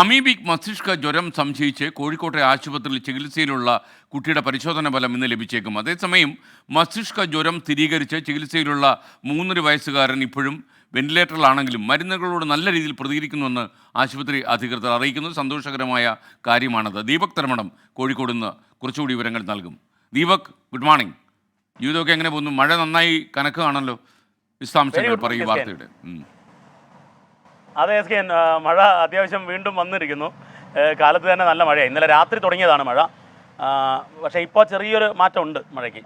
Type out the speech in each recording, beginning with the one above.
Amoebic മസ്തിഷ്ക ജ്വരം സംശയിച്ച് കോഴിക്കോട്ടെ ആശുപത്രിയിൽ ചികിത്സയിലുള്ള കുട്ടിയുടെ പരിശോധന ഫലം ഇന്ന് ലഭിച്ചേക്കും. അതേസമയം മസ്തിഷ്ക ജ്വരം സ്ഥിരീകരിച്ച് ചികിത്സയിലുള്ള മൂന്നര വയസ്സുകാരൻ ഇപ്പോഴും വെന്റിലേറ്ററിലാണെങ്കിലും മരുന്നുകളോട് നല്ല രീതിയിൽ പ്രതികരിക്കുന്നുവെന്ന് ആശുപത്രി അധികൃതർ അറിയിക്കുന്നത് സന്തോഷകരമായ കാര്യമാണത്. ദീപക് തരമണം കോഴിക്കോട് നിന്ന് കുറച്ചുകൂടി വിവരങ്ങൾ നൽകും. ദീപക് ഗുഡ് മോർണിംഗ് ജീവിതമൊക്കെ എങ്ങനെ പോകുന്നു? മഴ നന്നായി കനക്കുകയാണല്ലോ വിശദാംശങ്ങൾ പറയും വാർത്തയുടെ. അതെ എസ് കെ മഴ അത്യാവശ്യം വീണ്ടും വന്നിരിക്കുന്നു. കാലത്ത് തന്നെ നല്ല മഴയാണ് ഇന്നലെ രാത്രി തുടങ്ങിയതാണ് മഴ. പക്ഷേ ഇപ്പോൾ ചെറിയൊരു മാറ്റമുണ്ട് മഴയ്ക്ക്.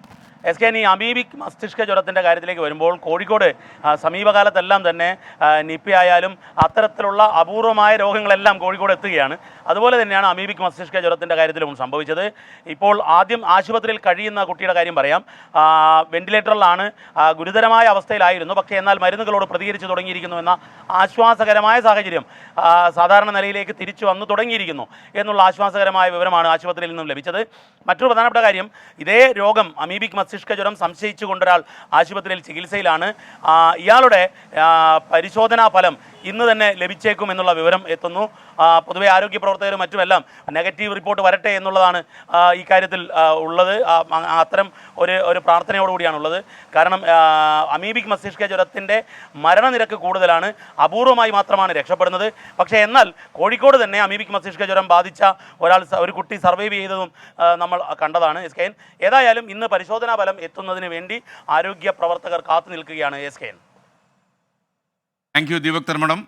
എസ് കെ ഈ അമീബിക് മസ്തിഷ്ക ജ്വരത്തിന്റെ കാര്യത്തിലേക്ക് വരുമ്പോൾ കോഴിക്കോട് സമീപകാലത്തെല്ലാം തന്നെ നിപ്പയായാലും അത്തരത്തിലുള്ള അപൂർവമായ രോഗങ്ങളെല്ലാം കോഴിക്കോട് എത്തുകയാണ്. അതുപോലെ തന്നെയാണ് അമീബിക് മസ്തിഷ്ക ജ്വരത്തിന്റെ കാര്യത്തിലും സംഭവിച്ചത്. ഇപ്പോൾ ആദ്യം ആശുപത്രിയിൽ കഴിയുന്ന കുട്ടിയുടെ കാര്യം പറയാം. വെന്റിലേറ്ററിലാണ് ഗുരുതരമായ അവസ്ഥയിലായിരുന്നു. പക്ഷേ എന്നാൽ മരുന്നുകളോട് പ്രതികരിച്ചു തുടങ്ങിയിരിക്കുന്നു എന്ന ആശ്വാസകരമായ സാഹചര്യം സാധാരണ നിലയിലേക്ക് തിരിച്ചു വന്നു തുടങ്ങിയിരിക്കുന്നു എന്നുള്ള ആശ്വാസകരമായ വിവരമാണ് ആശുപത്രിയിൽ നിന്നും ലഭിച്ചത്. മറ്റൊരു പ്രധാനപ്പെട്ട കാര്യം ഇതേ രോഗം അമീബിക് ജ്വരം സംശയിച്ചുകൊണ്ടൊരാൾ ആശുപത്രിയിൽ ചികിത്സയിലാണ്. ഇയാളുടെ പരിശോധനാ ഫലം ഇന്ന് തന്നെ ലഭിച്ചേക്കും എന്നുള്ള വിവരം എത്തുന്നു. പൊതുവെ ആരോഗ്യ പ്രവർത്തകരും മറ്റുമെല്ലാം നെഗറ്റീവ് റിപ്പോർട്ട് വരട്ടെ എന്നുള്ളതാണ് ഈ കാര്യത്തിൽ ഉള്ളത്. അത്തരം ഒരു ഒരു പ്രാർത്ഥനയോടുകൂടിയാണ് ഉള്ളത് കാരണം അമീബിക് മസ്തിഷ്ക ജ്വരത്തിന്റെ മരണനിരക്ക് കൂടുതലാണ്. അപൂർവമായി മാത്രമാണ് രക്ഷപ്പെടുന്നത്. പക്ഷേ എന്നാൽ കോഴിക്കോട് തന്നെ അമീബിക് മസ്തിഷ്ക ജ്വരം ബാധിച്ച ഒരാൾ ഒരു കുട്ടി സർവൈവ് ചെയ്തതും നമ്മൾ കണ്ടതാണ്. എസ് കെ ഏതായാലും ഇന്ന് പരിശോധനാ ഫലം എത്തുന്നതിന് വേണ്ടി ആരോഗ്യ പ്രവർത്തകർ കാത്തു നിൽക്കുകയാണ് S K thank you Deepak തരമണം